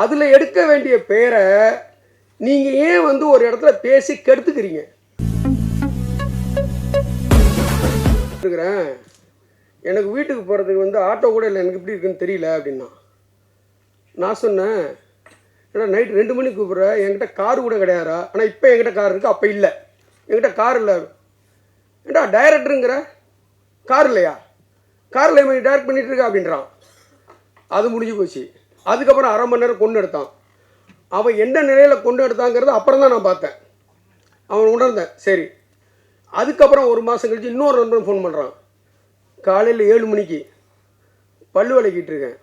அதில் எடுக்க வேண்டிய பேரை நீங்கள் ஏன் வந்து ஒரு இடத்துல பேசி கெடுத்துக்கிறீங்க? இருக்கிறேன். எனக்கு வீட்டுக்கு போகிறதுக்கு வந்து ஆட்டோ கூட இல்லை. எனக்கு எப்படி இருக்குன்னு தெரியல அப்படின்னா. நான் சொன்னேன் ஏன்னா நைட் ரெண்டு மணிக்கு கூப்பிட்ற? என்கிட்ட கார் கூட கிடையாதா ஆனால் இப்போ என்கிட்ட கார் இருக்குது அப்போ இல்லை. என்கிட்ட கார் இல்லை. ஏண்டா டைரக்டருங்கிற கார் இல்லையா? காரில் இவன் டைரக்ட் பண்ணிட்டு இருக்கா? அப்படின்றான். அது முடிஞ்சு போச்சு. அதுக்கப்புறம் அரை மணி நேரம் கொண்டு எடுத்தான். அவன் எந்த நிலையில் கொண்டு எடுத்தாங்கிறது அப்புறம் தான் நான் பார்த்தேன். அவன் உணர்ந்தேன் சரி. அதுக்கப்புறம் ஒரு மாதம் கழிச்சு இன்னொரு நண்பன் ஃபோன் பண்ணுறான் காலையில் ஏழு மணிக்கு பல்லு விளக்கிட்டு இருக்கேன்.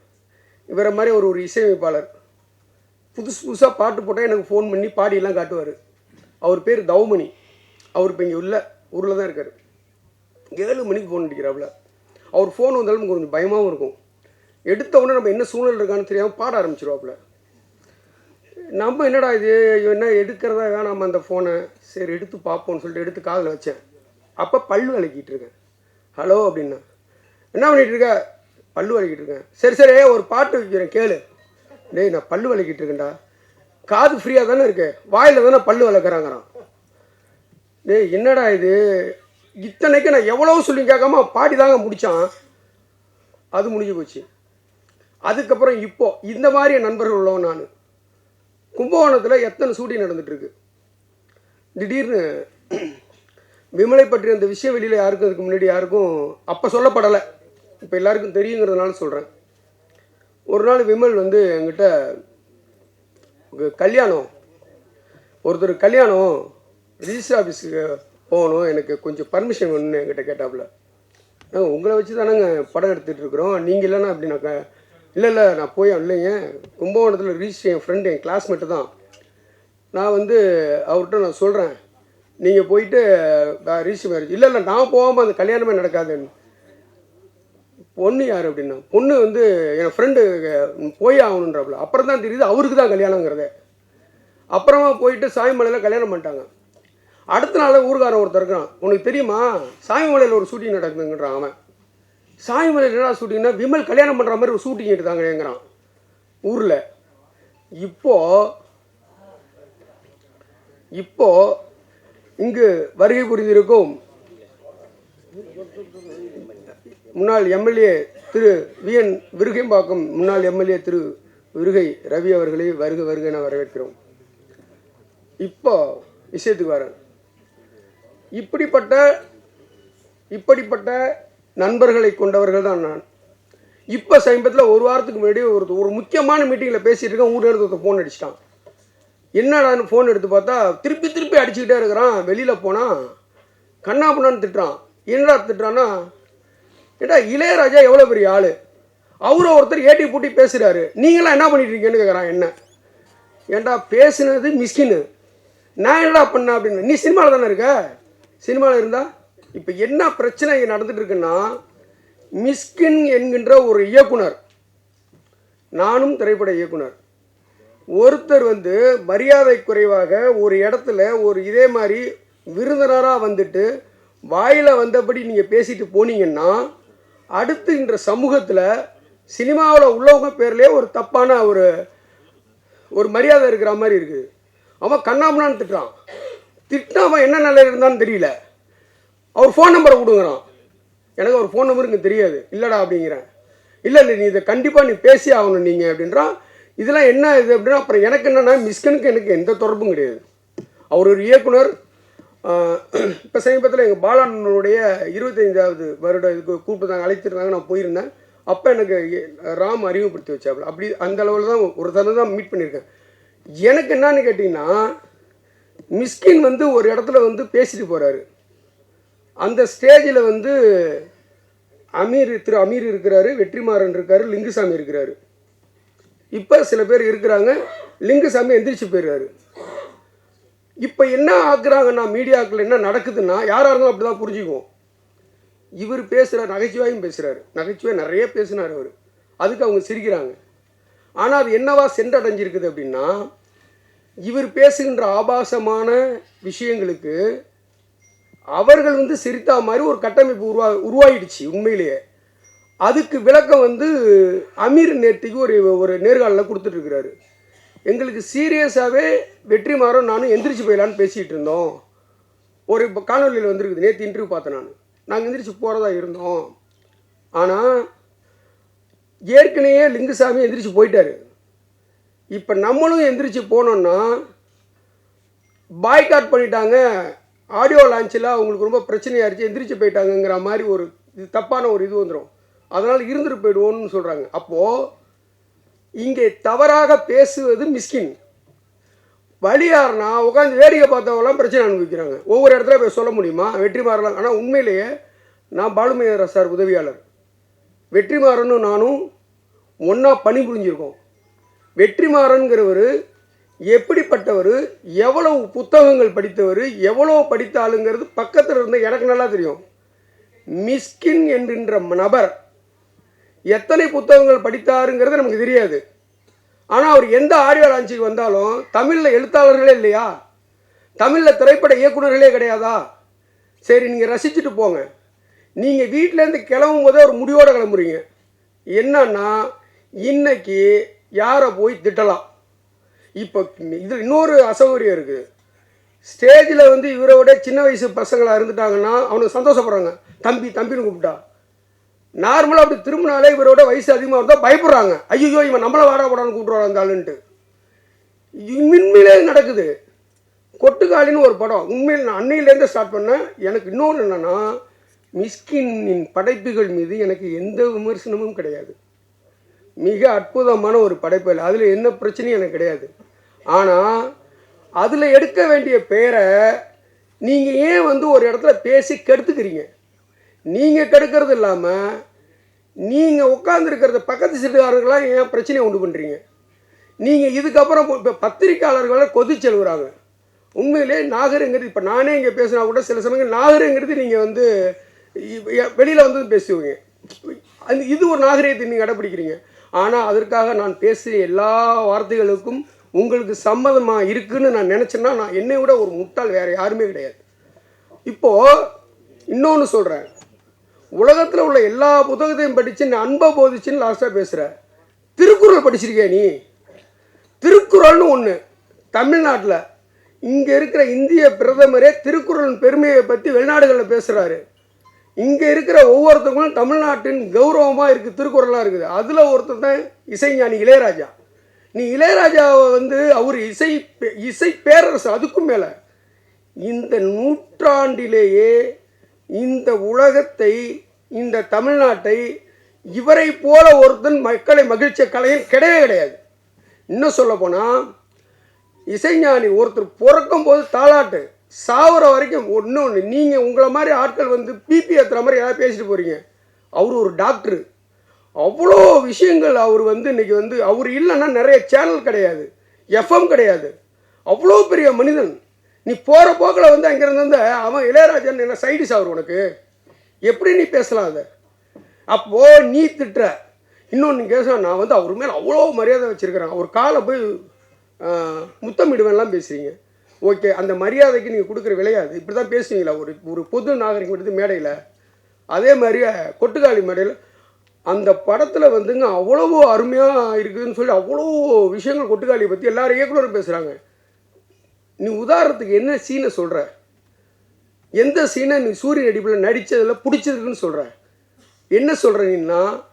இவரை மாதிரி ஒரு ஒரு இசையமைப்பாளர். புதுசு புதுசாக பாட்டு போட்டால் எனக்கு ஃபோன் பண்ணி பாடியெல்லாம் காட்டுவார். அவர் பேர் தௌமணி அவர் இப்போ இங்கே உள்ள ஊரில் தான் இருக்கார். ஏழு மணிக்கு ஃபோன் அடிக்கிறாப்புல. அவர் ஃபோன் வந்தாலும் கொஞ்சம் பயமாகவும் இருக்கும். எடுத்த உடனே நம்ம என்ன சூழ்நிலை இருக்கான்னு தெரியாமல் பாட ஆரம்பிச்சிருவாப்புல. நம்ம என்னடா இது என்ன எடுக்கிறதா வேணாம் அந்த ஃபோனை சரி எடுத்து பார்ப்போம்னு சொல்லிட்டு எடுத்து காதில் வச்சேன். அப்போ பல்லு விளக்கிட்டு இருக்கேன் ஹலோ அப்படின்னா. என்ன பண்ணிகிட்டு இருக்க? பல்லு விளக்கிட்டு இருக்கேன். சரி சரி ஒரு பாட்டு வைக்கிறேன் கேளு. டேய் நான் பல்லு விளக்கிட்டு இருக்கேன்டா. காது ஃப்ரீயாக தானே இருக்கு. வாயில் தானே பல்லு விளக்குறாங்கிறான் டேய் என்னடா இது? இத்தனைக்கு நான் எவ்வளோ சொல்லி கேட்காம பாடி தாங்க முடித்தான் அது முடிஞ்சு போச்சு. அதுக்கப்புறம் இப்போ இந்த மாதிரி நண்பர்கள் உள்ளவன் நான். கும்பகோணத்தில் எத்தனை சூடி நடந்துகிட்ருக்கு திடீர்னு விமலை பற்றி அந்த விஷயம் வெளியில் யாருக்கும் அதுக்கு முன்னாடி யாருக்கும் அப்போ சொல்லப்படலை. இப்போ எல்லாருக்கும் தெரியுங்கிறதுனால சொல்கிறேன் ஒரு நாள் விமல் வந்து என்கிட்ட கல்யாணம் ஒருத்தர் கல்யாணம் ரிஜிஸ்டர் ஆஃபீஸுக்கு போகணும் எனக்கு கொஞ்சம் பர்மிஷன் வேணும்னு என்கிட்ட கேட்டாப்புல நாங்கள் உங்களை வச்சு தானேங்க படம் எடுத்துகிட்டு இருக்கிறோம். நீங்கள் இல்லைன்னா அப்படின்னாக்கா இல்லை இல்லை நான் போய் இல்லைங்க கும்பகோணத்தில் ரீச் என் ஃப்ரெண்டு என் கிளாஸ்மேட்டு தான். நான் வந்து அவர்கிட்ட நான் சொல்கிறேன் நீங்கள் போயிட்டு ரீச் மேரேஜ் இல்லை இல்லை நான் போகாமல் அந்த கல்யாணமே நடக்காதுன்னு. பொண்ணு யார் அப்படின்னா பொண்ணு வந்து என் ஃப்ரெண்டு போய் ஆகணுன்றாப்புல அப்புறம் தான் தெரியுது அவருக்கு தான் கல்யாணங்கிறதே. அப்புறமா போயிட்டு சாமிமலையில் கல்யாணம் பண்ணிட்டாங்க. அடுத்த நாள் ஊர்காரன் ஒருத்தர் இருக்கான் உனக்கு தெரியுமா? சாயமலையில் ஒரு ஷூட்டிங் நடக்குதுங்கிறான் அவன். சாமிமலையில் என்ன ஷூட்டிங்னா விமல் கல்யாணம் பண்ணுற மாதிரி ஒரு ஷூட்டிங் எடுத்தாங்கங்கிறான் ஊரில். இப்போ இப்போ இங்கு வருகை புரிந்திருக்கும் முன்னாள் MLA Thiru V N Virugambakkam முன்னாள் எம்எல்ஏ திரு விருகை ரவி அவர்களை வருக வருக என வரவேற்கிறோம். இப்போ விஷயத்துக்கு வரேன். இப்படிப்பட்ட இப்படிப்பட்ட நண்பர்களை கொண்டவர்கள் தான் நான். இப்போ சமீபத்தில் ஒரு வாரத்துக்கு முன்னாடி ஒரு ஒரு முக்கியமான மீட்டிங்கில் பேசிகிட்டு இருக்கேன். ஊரில் இருந்து ஃபோன் அடிச்சிட்டான். என்னடான்னு ஃபோன் எடுத்து பார்த்தா திருப்பி திருப்பி அடிச்சுக்கிட்டே இருக்கிறான். வெளியில் போனால் கண்ணா பண்ணான்னு திட்டுறான். என்னடா திட்டுறான்னா ஏடா இளையராஜா எவ்வளோ பெரிய ஆள்? அவரை ஒருத்தர் ஏட்டி பூட்டி பேசுகிறாரு நீங்களாம் என்ன பண்ணிட்டு இருக்கீங்கன்னு கேட்குறான் என்ன. ஏன்டா பேசுனது மிஸ்கின்னு நான் என்னடா பண்ணேன் அப்படின்னு. நீ சினிமாவில் தானே இருக்க? சினிமாவில் இருந்தால் இப்போ என்ன பிரச்சனை இங்கே நடந்துட்டு இருக்குன்னா மிஸ்கின் என்கின்ற ஒரு இயக்குனர் நானும் திரைப்பட இயக்குனர் ஒருத்தர் வந்து மரியாதை குறைவாக ஒரு இடத்துல ஒரு இதே மாதிரி விருந்தினராக வந்துட்டு வாயில் வந்தபடி நீங்கள் பேசிட்டு போனீங்கன்னா அடுத்து இன்ற சமூகத்தில் சினிமாவில் உள்ளவங்க பேர்லேயே ஒரு தப்பான ஒரு ஒரு மரியாதை இருக்கிற மாதிரி இருக்குது. அவன் கண்ணாமனான்னு திட்டுறான். திட்டினா அவன் என்ன நிலையில் இருந்தான்னு தெரியல. அவர் ஃபோன் நம்பரை கொடுங்குறான். எனக்கு அவர் ஃபோன் நம்பர் இங்கே தெரியாது. இல்லைடா அப்படிங்கிறேன். இல்லை இல்லை நீ இதை கண்டிப்பாக நீ பேசி ஆகணும் நீங்கள் அப்படின்றான் இதெல்லாம் என்ன இது அப்படின்னா அப்புறம் எனக்கு என்னென்னா மிஸ்கனுக்கு எனக்கு எந்த தொடர்பும் கிடையாது. அவர் ஒரு இயக்குனர். இப்போ சமீபத்தில் எங்கள் பாலாண்ணனுடைய இருபத்தைந்தாவது வருட இதுக்கு கூப்பிட்டு அழைத்திருந்தாங்க நான் போயிருந்தேன். அப்போ எனக்கு ராம் அறிமுகப்படுத்தி வச்சாப்புல. அப்படி அந்த அளவில் தான் ஒரு தடவை தான் மீட் பண்ணியிருக்கேன். எனக்கு என்னன்னு கேட்டிங்கன்னா மிஸ்கின் வந்து ஒரு இடத்துல வந்து பேசிட்டு போகிறாரு அந்த ஸ்டேஜில் வந்து அமீர் திரு அமீர் இருக்கிறாரு வெற்றிமாறன் இருக்காரு லிங்குசாமி இருக்கிறாரு. இப்போ சில பேர் இருக்கிறாங்க லிங்குசாமி எந்திரிச்சு போயிடுறாரு. இப்போ என்ன ஆக்குறாங்கன்னா மீடியாக்கள் என்ன நடக்குதுன்னா யாராக இருந்தாலும் அப்படி தான் புரிஞ்சுக்குவோம். இவர் பேசுகிறார் நகைச்சுவையும் பேசுகிறாரு நகைச்சுவை நிறைய பேசினார் அவர். அதுக்கு அவங்க சிரிக்கிறாங்க. ஆனால் அது என்னவா சென்றடைஞ்சிருக்குது அப்படின்னா இவர் பேசுகின்ற ஆபாசமான விஷயங்களுக்கு அவர்கள் வந்து சிரித்தா மாதிரி ஒரு கட்டமைப்பு உருவா உருவாயிடுச்சு உண்மையிலேயே. அதுக்கு விளக்கம் வந்து அமீர் நேர்த்திக்கு ஒரு ஒரு நேர்காணலில் கொடுத்துட்ருக்கிறாரு எங்களுக்கு சீரியஸாகவே வெற்றி மாறும் நானும் எந்திரிச்சு போயிடலான்னு பேசிகிட்டு இருந்தோம். ஒரு இப்போ காணொலியில் வந்துருக்குது நேற்று இன்டர்வியூ பார்த்தேன் நான். நாங்கள் எந்திரிச்சு போகிறதா இருந்தோம். ஆனால் ஏற்கனவே லிங்குசாமி எந்திரிச்சு போயிட்டாரு. இப்போ நம்மளும் எந்திரிச்சு போனோன்னா பாய்காட் பண்ணிட்டாங்க ஆடியோ லான்ச்சில் அவங்களுக்கு ரொம்ப பிரச்சனையாயிருச்சு எந்திரிச்சு போயிட்டாங்கங்கிற மாதிரி ஒரு இது தப்பான ஒரு இது வந்துடும் அதனால் இருந்துட்டு போயிடுவோன்னு சொல்கிறாங்க அப்போது இங்கே தவறாக பேசுவது மிஸ்கின். வழியாருனா உட்காந்து வேடிக்கை பார்த்தவங்களாம் பிரச்சனை அனுபவிக்கிறாங்க. ஒவ்வொரு இடத்துல போய் சொல்ல முடியுமா? வெற்றி மாறலாம் ஆனால் உண்மையிலேயே நான் பாலுமையரா சார் உதவியாளர். வெற்றிமாறனும் நானும் ஒன்றா பணிபுரிஞ்சிருக்கோம் வெற்றிமாறன்கிறவர் எப்படிப்பட்டவர் எவ்வளவு புத்தகங்கள் படித்தவர் எவ்வளோ படித்த ஆளுங்கிறது பக்கத்தில் இருந்த எனக்கு நல்லா தெரியும். மிஸ்கின் என்கின்ற நபர் எத்தனை புத்தகங்கள் படித்தாருங்கிறது நமக்கு தெரியாது. ஆனால் அவர் எந்த ஆடியோ வந்தாலும் தமிழில் எழுத்தாளர்களே இல்லையா? தமிழில் திரைப்பட இயக்குனர்களே கிடையாதா? சரி நீங்கள் ரசிச்சுட்டு போங்க. நீங்கள் வீட்டிலேருந்து கிளம்பும் போதே ஒரு முடிவோடு கிளம்புறீங்க. என்னன்னா இன்னைக்கு யாரை போய் திட்டலாம்? இப்போ இது இன்னொரு அசௌகரியம் இருக்குது ஸ்டேஜில் வந்து இவரை விட சின்ன வயசு பசங்களாக இருந்துட்டாங்கன்னா அவனுக்கு சந்தோஷப்படுறாங்க. தம்பி தம்பின்னு கூப்பிட்டா. நார்மலாக அப்படி திரும்பினாலே இவரோட வயசு அதிகமாக இருந்தால் பயப்படுறாங்க. ஐயோ இவன் நம்மளை வாடா கூப்பிட்றான் அந்த ஆளுன்ட்டு. உண்மையிலே நடக்குது. கொட்டுக்காலின்னு ஒரு படம். உண்மையில் நான் அன்னையிலேருந்து ஸ்டார்ட் பண்ணேன். எனக்கு இன்னொன்று என்னென்னா மிஸ்கினின் படைப்புகள் மீது எனக்கு எந்த விமர்சனமும் கிடையாது. மிக அற்புதமான ஒரு படைப்பு. அதில் என்ன பிரச்சனையும் எனக்கு கிடையாது. ஆனால் அதில் எடுக்க வேண்டிய பெயரை நீங்கள் ஏன் வந்து ஒரு இடத்துல பேசி கெடுத்துக்கிறீங்க? நீங்கள் கெடுக்கிறது இல்லாமல் நீங்கள் உட்காந்துருக்கிறத பக்கத்து சீட்டுக்காரர்களாம் ஏன் பிரச்சனையை உண்டு பண்ணுறீங்க நீங்கள் இதுக்கப்புறம் இப்போ பத்திரிக்கையாளர்களை கொதி செல்கிறாங்க. உண்மையிலே நாகருங்கிறது இப்போ நானே இங்கே பேசினா கூட சில சமயங்கள் நாகருங்கிறது நீங்கள் வந்து வெளியில் வந்து பேசுவீங்க. அந்த இது ஒரு நாகரிகத்தை நீங்கள் கடைப்பிடிக்கிறீங்க. ஆனால் அதற்காக நான் பேசிய எல்லா வார்த்தைகளுக்கும் உங்களுக்கு சம்மதமாக இருக்குன்னு நான் நினச்சேன்னா நான் என்னை விட ஒரு முட்டாள் வேறு யாருமே கிடையாது. இப்போது இன்னொன்று சொல்கிறேன் உலகத்தில் உள்ள எல்லா புத்தகத்தையும் படித்து நான் அன்பை போதிச்சுன்னு லாஸ்ட்டாக பேசுகிற திருக்குறள் படிச்சிருக்கியா நீ? திருக்குறள்னு ஒன்று தமிழ்நாட்டில் இங்கே இருக்கிற இந்திய பிரதமரே திருக்குறளின் பெருமையை பற்றி வெளிநாடுகளில் பேசுகிறாரு இங்கே இருக்கிற ஒவ்வொருத்தவங்களும் தமிழ்நாட்டின் கௌரவமாக இருக்குது திருக்குறளாக இருக்குது. அதில் ஒருத்தர் தான் இசைஞானி இளையராஜா. நீ இளையராஜாவை வந்து அவர் இசை இசை பேரரசு அதுக்கும் மேலே. இந்த நூற்றாண்டிலேயே இந்த உலகத்தை இந்த தமிழ்நாட்டை இவரை போல ஒருத்தன் மக்களை மகிழ்ச்சிய கலையில் கிடையவே கிடையாது. இன்னும் சொல்ல போனால் இசைஞானி ஒருத்தர் பிறக்கும் போது தாளாட்டு சாவர வரைக்கும் இன்னொன்று நீங்கள் உங்களை மாதிரி ஆட்கள் வந்து பிபி ஏற்றுற மாதிரி ஏதாவது பேசிட்டு போகிறீங்க அவர் ஒரு டாக்டரு. அவ்வளோ விஷயங்கள் அவர் வந்து இன்னைக்கு வந்து அவர் இல்லைன்னா நிறைய சேனல் கிடையாது. எஃப்எம் கிடையாது. அவ்வளோ பெரிய மனிதன். நீ போகிற போக்கில் வந்து அங்கேருந்து வந்து அவன் இளையராஜன் என்ன சைடிஸ் அவர் உனக்கு? எப்படி நீ பேசலாம் அதை? அப்போது நீ திட்டுற. இன்னொன்று கேச நான் வந்து அவர் மேலே அவ்வளோ மரியாதை வச்சுருக்கிறேன். அவர் காலை போய் முத்தமிடுவேன்லாம் பேசுகிறீங்க ஓகே அந்த மரியாதைக்கு நீங்கள் கொடுக்குற விளையாது இப்படி தான் பேசுவீங்களா? ஒரு ஒரு பொது நாகரிகம் எடுத்து மேடையில். அதே மாதிரி கொட்டுக்காளி மேடையில் அந்த படத்தில் வந்துங்க அவ்வளவு அருமையாக இருக்குதுன்னு சொல்லி அவ்வளோ விஷயங்கள் கொட்டுக்காளியை பற்றி எல்லாரும் இயக்குனரும் பேசுகிறாங்க நீ உதாரணத்துக்கு என்ன சீனை சொல்கிற எந்த சீனை நீ சூரிய நடிப்பில் நடித்ததில் பிடிச்சதுக்குன்னு சொல்கிற என்ன சொல்கிற நீன்னா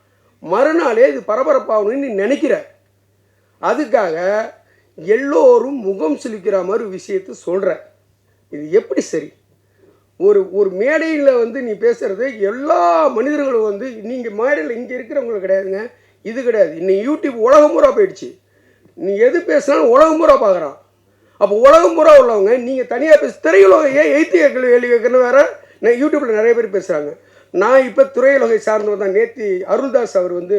மறுநாளே இது பரபரப்பாகணும்னு நீ நினைக்கிற. அதுக்காக எல்லோரும் முகம் சுளிக்கிற மாதிரி விஷயத்தை விஷயத்த சொல்கிற இது எப்படி சரி? ஒரு ஒரு மேடையில் வந்து நீ பேசுகிறது எல்லா மனிதர்களும் வந்து நீங்கள் மேடையில் இங்கே இருக்கிறவங்களுக்கு கிடையாதுங்க. இது கிடையாது. இன்னும் யூடியூப் உலகம் பூரா போயிடுச்சு. நீ எது பேசினாலும் உலகம் பூரா பார்க்குறான் அப்போ உலகம் பூரா உள்ளவங்க நீங்கள் தனியாக பேசி திரையுலகம் ஏன் எய்த்து கேட்கல எழுதி கேட்கணும் வேறு நான் யூடியூப்பில் நிறைய பேர் பேசுகிறாங்க நான் இப்போ துறையுலகை சார்ந்தவர் தான். நேத்தி அருள்தாஸ் அவர் வந்து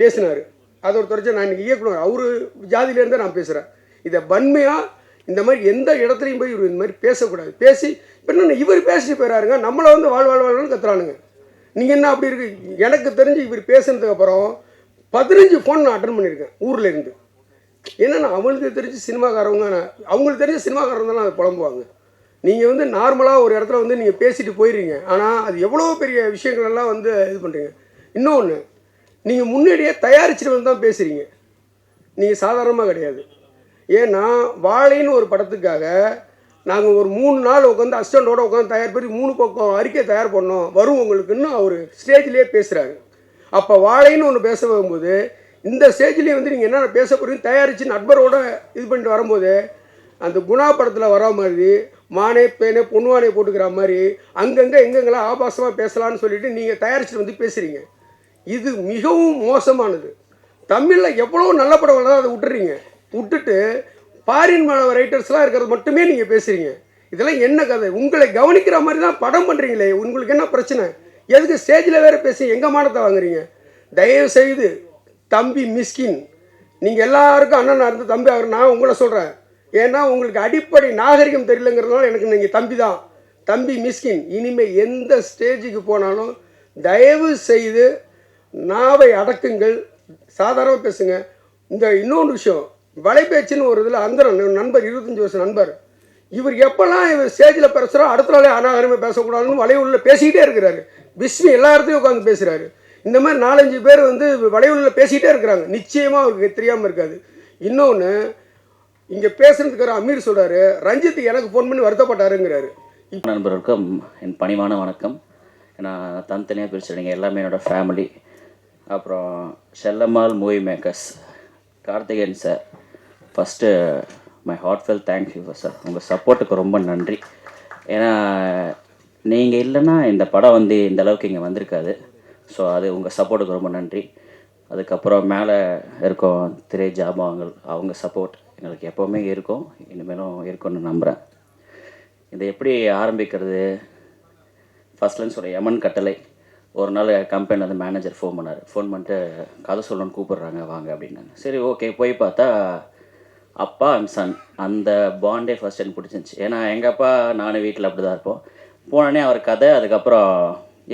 பேசினார். அதை ஒரு தொடர்ச்சி நான் இன்றைக்கி இயக்குனர். அவர் ஜாதியிலேருந்து நான் பேசுகிறேன் இதை வன்மையாக இந்த மாதிரி எந்த இடத்துலையும் போய் இவர் இந்த மாதிரி பேசக்கூடாது. பேசி இப்போ என்ன இவர் பேசிட்டு போயிறாருங்க நம்மளை வந்து வாழ் வாழ் வாழ்னு கத்துறானுங்க. நீங்கள் என்ன அப்படி இருக்கு? எனக்கு தெரிஞ்சு இவர் பேசுனதுக்கப்புறம் பதினஞ்சு ஃபோன் நான் அட்டன் பண்ணியிருக்கேன் ஊரில் இருந்து. என்னன்னா அவங்களுக்கு தெரிஞ்சு சினிமாக்காரவங்க அவங்களுக்கு தெரிஞ்ச சினிமாக்காரங்க தான் அதை புலம்புவாங்க. நீங்கள் வந்து நார்மலாக ஒரு இடத்துல வந்து நீங்கள் பேசிட்டு போயிடுறீங்க ஆனால் அது எவ்வளோ பெரிய விஷயங்களெல்லாம் வந்து இது பண்ணுறீங்க இன்னொன்று நீங்கள் முன்னாடியே தயாரிச்சுட்டு வந்து தான் பேசுகிறீங்க நீங்கள் சாதாரணமாக கிடையாது. ஏன்னா வாழைன்னு ஒரு படத்துக்காக நாங்கள் ஒரு மூணு நாள் உட்காந்து அசிஸ்டண்டோட உட்காந்து தயார் பண்ணி மூணு பக்கம் அறிக்கை தயார் பண்ணோம். வரும் உங்களுக்குன்னு அவர் ஸ்டேஜ்லேயே பேசுகிறாரு அப்போ வாழைன்னு ஒன்று பேச வரும்போது இந்த ஸ்டேஜ்லேயே வந்து நீங்கள் என்னென்ன பேச போகிறீங்க தயாரித்து நண்பரோட இது பண்ணிட்டு வரும்போது அந்த குணா படத்தில் வர மாதிரி மானே பேனே பொண்ணுவானே போட்டுக்கிற மாதிரி அங்கங்கே எங்கெங்கெல்லாம் ஆபாசமாக பேசலான்னு சொல்லிட்டு நீங்கள் தயாரிச்சுட்டு வந்து பேசுகிறீங்க இது மிகவும் மோசமானது. தமிழில் எவ்வளோ நல்ல படம் தான் அதை விட்டுறீங்க. விட்டுட்டு ஃபாரின் ரைட்டர்ஸ்லாம் இருக்கிறது மட்டுமே நீங்கள் பேசுகிறீங்க இதெல்லாம் என்ன கதை? உங்களை கவனிக்கிற மாதிரி தான் படம் பண்ணுறீங்களே உங்களுக்கு என்ன பிரச்சனை? எதுக்கு ஸ்டேஜில் வேறு பேசி எங்கள் மானத்தை வாங்குறீங்க? தயவு செய்து தம்பி மிஸ்கின் நீங்கள் எல்லாருக்கும் அண்ணனாக இருந்து தம்பி அவர் நான் உங்களை சொல்கிறேன் ஏன்னா உங்களுக்கு அடிப்படை நாகரிகம் தெரியலங்கிறதுனால எனக்கு நீங்கள் தம்பி தான். தம்பி மிஸ்கின் இனிமேல் எந்த ஸ்டேஜுக்கு போனாலும் தயவு செய்து நாவை அடக்குங்கள். சாதாரணமாக பேசுங்க. இந்த இன்னொன்று விஷயம் வலைபேச்சுன்னு ஒரு இதில் அந்தரன் நண்பர் இருபத்தஞ்சி வருஷம் நண்பர். இவர் எப்போல்லாம் இவர் ஸ்டேஜில் பேசுகிறோ அடுத்த நாளே அனாகரமே பேசக்கூடாதுன்னு வலையுள்ள பேசிக்கிட்டே இருக்கிறாரு. விஸ்வி எல்லா இடத்துலையும் உட்காந்து பேசுகிறாரு இந்த மாதிரி நாலஞ்சு பேர் வந்து வலையுள்ள பேசிக்கிட்டே இருக்கிறாங்க. நிச்சயமாக அவருக்கு தெரியாமல் இருக்காது. இன்னொன்று இங்கே பேசுறதுக்கு அமீர் சொல்கிறாரு ரஞ்சித் எனக்கு ஃபோன் பண்ணி வருத்தப்பட்டாருங்கிறாரு. நண்பர்களுக்கும் என் பணிவான வணக்கம். நான் தனித்தனியாக பிரிச்சுருங்க எல்லாமே என்னோடய ஃபேமிலி அப்புறம் Chellammal movie makers Karthikeyan sir. First my heartfelt thank you sir உங்கள் சப்போர்ட்டுக்கு ரொம்ப நன்றி. ஏன்னா நீங்கள் இல்லைன்னா இந்த படம் வந்து இந்த அளவுக்கு இங்கே வந்திருக்காது. ஸோ அது உங்கள் சப்போர்ட்டுக்கு ரொம்ப நன்றி. அதுக்கப்புறம் மேலே இருக்கோம் திரை ஜாபங்கள் அவங்க சப்போர்ட் எங்களுக்கு எப்போவுமே இருக்கும். இனிமேலும் இருக்கும்னு நம்புகிறேன் இதை எப்படி ஆரம்பிக்கிறது? ஃபர்ஸ்ட்லன்னு சொல்ல யமன் கட்டளை. ஒரு நாள் கம்பெனியில் வந்து மேனேஜர் ஃபோன் பண்ணார். ஃபோன் பண்ணிட்டு கதை சொல்லணும்னு கூப்பிட்றாங்க வாங்க அப்படின்னாங்க சரி ஓகே போய் பார்த்தா அப்பா அண்ட் சன் அந்த பாண்டே ஃபர்ஸ்ட் எனக்கு பிடிச்சிருந்துச்சி. ஏன்னா எங்கள் அப்பா நானும் வீட்டில் அப்படி தான் இருப்போம். போனோடனே அவர் கதை அதுக்கப்புறம்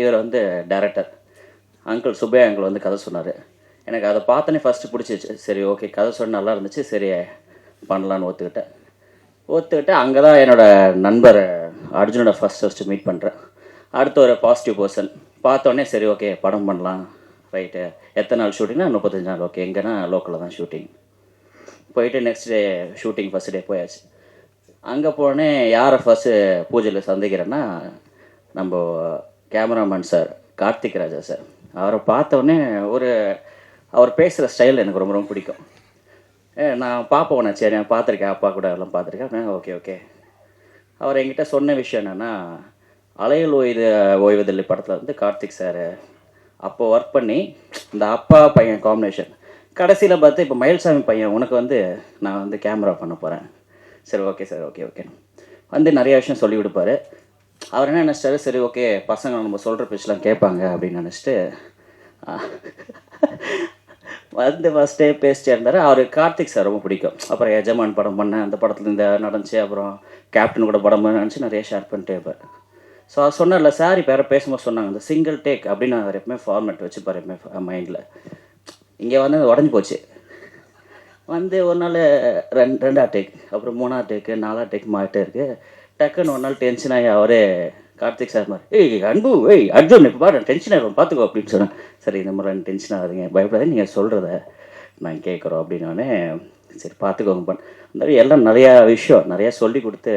இவர் வந்து டேரக்டர் அங்கிள் சுபே அங்கிள் வந்து கதை சொன்னார். எனக்கு அதை பார்த்தோன்னே ஃபஸ்ட்டு பிடிச்சிச்சு சரி ஓகே கதை சொன்ன நல்லா இருந்துச்சு. சரி பண்ணலான்னு ஒத்துக்கிட்டேன். ஒத்துக்கிட்டு அங்கே தான் என்னோட நண்பர் அர்ஜுனோட ஃபர்ஸ்ட் ஃபஸ்ட்டு மீட் பண்ணுறேன் அடுத்த ஒரு பாசிட்டிவ் பர்சன் பார்த்தோன்னே சரி ஓகே படம் பண்ணலாம். ரைட்டு எத்தனை நாள் ஷூட்டிங்னா முப்பத்தஞ்சு நாள். ஓகே எங்கன்னா? லோக்கலில் தான் ஷூட்டிங் போயிட்டு next day shooting first day போயாச்சு. அங்கே போனே யாரை ஃபஸ்ட்டு பூஜையில் சந்திக்கிறேன்னா நம்ம cameraman sir Karthik Raja sir அவரை பார்த்தோன்னே ஒரு அவர் பேசுகிற ஸ்டைல் எனக்கு ரொம்ப ரொம்ப பிடிக்கும். ஏ நான் பார்ப்போம் நான் சரி நான் பார்த்துருக்கேன் அப்பா கூட எல்லாம் பார்த்துருக்கேன். ஓகே ஓகே அவர் என்கிட்ட சொன்ன விஷயம் என்னென்னா அலையல் ஓய்வு ஓய்வதில்லை படத்தில் வந்து கார்த்திக் சார் அப்போ ஒர்க் பண்ணி இந்த அப்பா பையன் காம்பினேஷன் கடைசியில் பார்த்து இப்போ மயில்சாமி பையன் உனக்கு வந்து நான் வந்து கேமரா பண்ண போகிறேன் சரி ஓகே சார் ஓகே ஓகே வந்து நிறைய விஷயம் சொல்லி கொடுப்பாரு. அவர் என்ன நினச்சிட்டாரு? சரி ஓகே பசங்க நம்ம சொல்கிற பேச்செலாம் கேட்பாங்க அப்படின்னு நினச்சிட்டு வந்து ஃபஸ்ட்டே பேசிட்டே இருந்தார். அவர் கார்த்திக் சார் ரொம்ப பிடிக்கும். அப்புறம் எஜமான் படம் பண்ணேன் அந்த படத்தில் இந்த நடந்துச்சு. அப்புறம் கேப்டன் கூட படம் நினச்சி நிறைய ஷேர் பண்ணிட்டே இருப்பார். ஸோ அவர் சொன்னார்ல சார் இப்போ யாரும் பேசும்போது சொன்னாங்க அந்த சிங்கிள் டேக் அப்படின்னு அவர் எப்பவுமே ஃபார்மேட் வச்சுப்பார் எப்பவுமே மைண்டில் இங்கே வந்து உடஞ்சி போச்சு. வந்து ஒரு நாள் ரெண்டு ரெண்டா டேக் அப்புறம் மூணா டேக்கு நாலா டேக் மாட்டே இருக்கு. டக்குன்னு ஒரு நாள் டென்ஷன் ஆகி அவரே கார்த்திக் சார் மாதிரி ஏய் அன்பு ஏய் அர்ஜுன் இப்போ பாரு டென்ஷன் ஆகிடும் பார்த்துக்கோ அப்படின்னு சொன்னேன் சரி இந்த மாதிரி ரெண்டு டென்ஷன் ஆகுதுங்க பயப்படாத நீங்கள் சொல்கிறத நான் கேட்குறோம் அப்படின்னோடனே சரி பார்த்துக்கோங்க பண்ண அந்த மாதிரி எல்லாம் நிறையா விஷயம் நிறையா சொல்லி கொடுத்து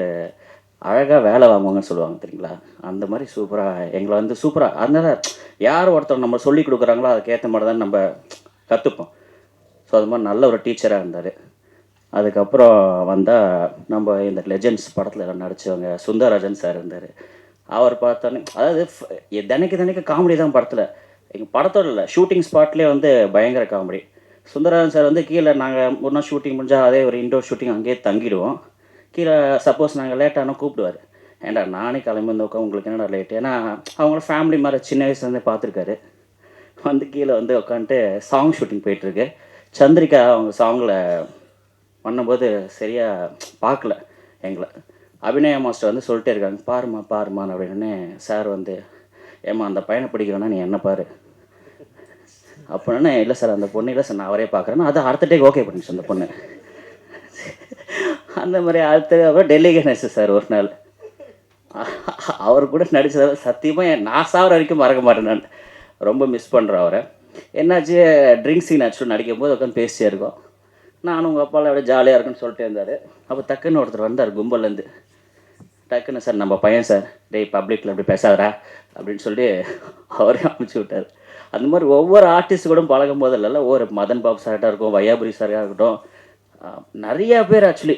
அழகாக வேலை வாங்குவாங்கன்னு சொல்லுவாங்க தெரியுங்களா? அந்த மாதிரி சூப்பராக எங்களை வந்து சூப்பராக அதனால் யார் ஒருத்தர் நம்ம சொல்லி கொடுக்குறாங்களோ அதுக்கேற்ற மாதிரி தான் நம்ம கற்றுப்போம் ஸோ அது மாதிரி நல்ல ஒரு டீச்சராக இருந்தார். அதுக்கப்புறம் வந்தால் நம்ம இந்த லெஜெண்ட்ஸ் படத்தில் எல்லாம் நடித்தவங்க சுந்தரராஜன் சார் இருந்தார். அவர் பார்த்தோன்னே அதாவது தினைக்கு தினைக்கு காமெடி தான் படத்தில். எங்கள் படத்தோட இல்லை ஷூட்டிங் ஸ்பாட்லேயே வந்து பயங்கர காமெடி சுந்தரராஜன் சார் வந்து கீழே நாங்கள் ஒரு நாள் ஷூட்டிங் முடிஞ்சால் அதே ஒரு இன்டோர் ஷூட்டிங் அங்கேயே தங்கிடுவோம். கீழே சப்போஸ் நாங்கள் லேட்டானா கூப்பிடுவார். ஏன்டா நானே கிளம்பி வந்து உட்கா உங்களுக்கு என்னடா லேட் ஏன்னா அவங்கள ஃபேமிலி மாதிரி சின்ன வயசுலேருந்தே பார்த்துருக்காரு. வந்து கீழே வந்து உட்காந்துட்டு சாங் ஷூட்டிங் போயிட்டுருக்கு. சந்திரிகா அவங்க சாங்கில் பண்ணும்போது சரியாக பார்க்கல எங்களை. அபிநய மாஸ்டர் வந்து சொல்லிட்டே இருக்காங்க பாருமா பாருமான்னு அப்படின்னு சார் வந்து ஏம்மா அந்த பையனை பிடிக்கிறோன்னா நீ என்ன பாரு? அப்படின்னா இல்லை சார் அந்த பொண்ணு இல்லை சார் நான் அவரே பார்க்குறேன்னா அது அடுத்த டேக் ஓகே பண்ணிச்சு அந்த பொண்ணு. அந்த மாதிரி அடுத்த அப்புறம் டெல்லி கணேஷ் சார் ஒரு நாள். அவர் கூட நடிச்சதால் சத்தியமாக நான் சாவர வரைக்கும் மறக்க மாட்டேன் நான். ரொம்ப மிஸ் பண்ணுறேன் அவரை. என்னாச்சு? ட்ரிங்க் சீன் ஆக்சுவலாக நடிக்கும் போது உட்காந்து பேசிட்டே இருக்கோம். நானும் உங்கள் அப்பாலாம் அப்படியே ஜாலியாக இருக்குன்னு சொல்லிட்டு இருந்தார். அப்போ டக்குன்னு ஒருத்தர் வந்தார் கும்பல்லேருந்து. டக்குன்னு சார் நம்ம பையன் சார் டேய் பப்ளிக்கில் அப்படி பேசாதரா அப்படின்னு சொல்லி அவரே அனுப்பிச்சி விட்டார். அந்த மாதிரி ஒவ்வொரு ஆர்டிஸ்ட் கூட பழகும் போதெல்லாம் ஒரு மதன் பாபு சார்ட்டாக இருக்கும் வையாபுரி சாராக இருக்கட்டும் நிறையா பேர் ஆக்சுவலி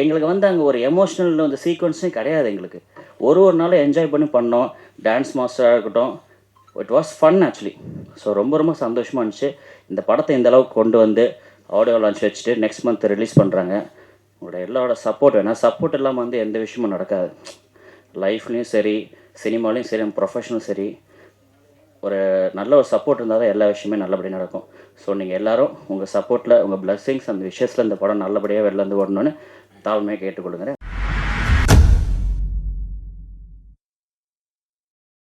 எங்களுக்கு வந்து அங்கே ஒரு எமோஷ்னல் வந்து சீக்வன்ஸும் கிடையாது எங்களுக்கு. ஒரு ஒரு நாளும் என்ஜாய் பண்ணி பண்ணோம். டான்ஸ் மாஸ்டராக இருக்கட்டும் it was fun actually so ரொம்ப ரொம்ப சந்தோஷமாக இருந்துச்சு. இந்த படத்தை இந்த அளவுக்கு கொண்டு வந்து ஆடியோ லான்ச் வச்சுட்டு நெக்ஸ்ட் மந்த் ரிலீஸ் பண்ணுறாங்க உங்களோட எல்லாரோட சப்போர்ட் வேணால் சப்போர்ட் இல்லாமல் வந்து எந்த விஷயமும் நடக்காது. லைஃப்லேயும் சரி சினிமாலையும் சரி ப்ரொஃபஷனும் சரி ஒரு நல்ல ஒரு சப்போர்ட் இருந்தால் தான் எல்லா விஷயமே நல்லபடியாக நடக்கும். ஸோ நீங்கள் எல்லோரும் உங்கள் சப்போர்ட்டில் உங்கள் பிளஸ்ஸிங்ஸ் அந்த விஷயத்தில் இந்த படம் நல்லபடியாக வெளில வந்து ஓடணும்னு தாழ்மையாக கேட்டுக்கொள்ளுங்க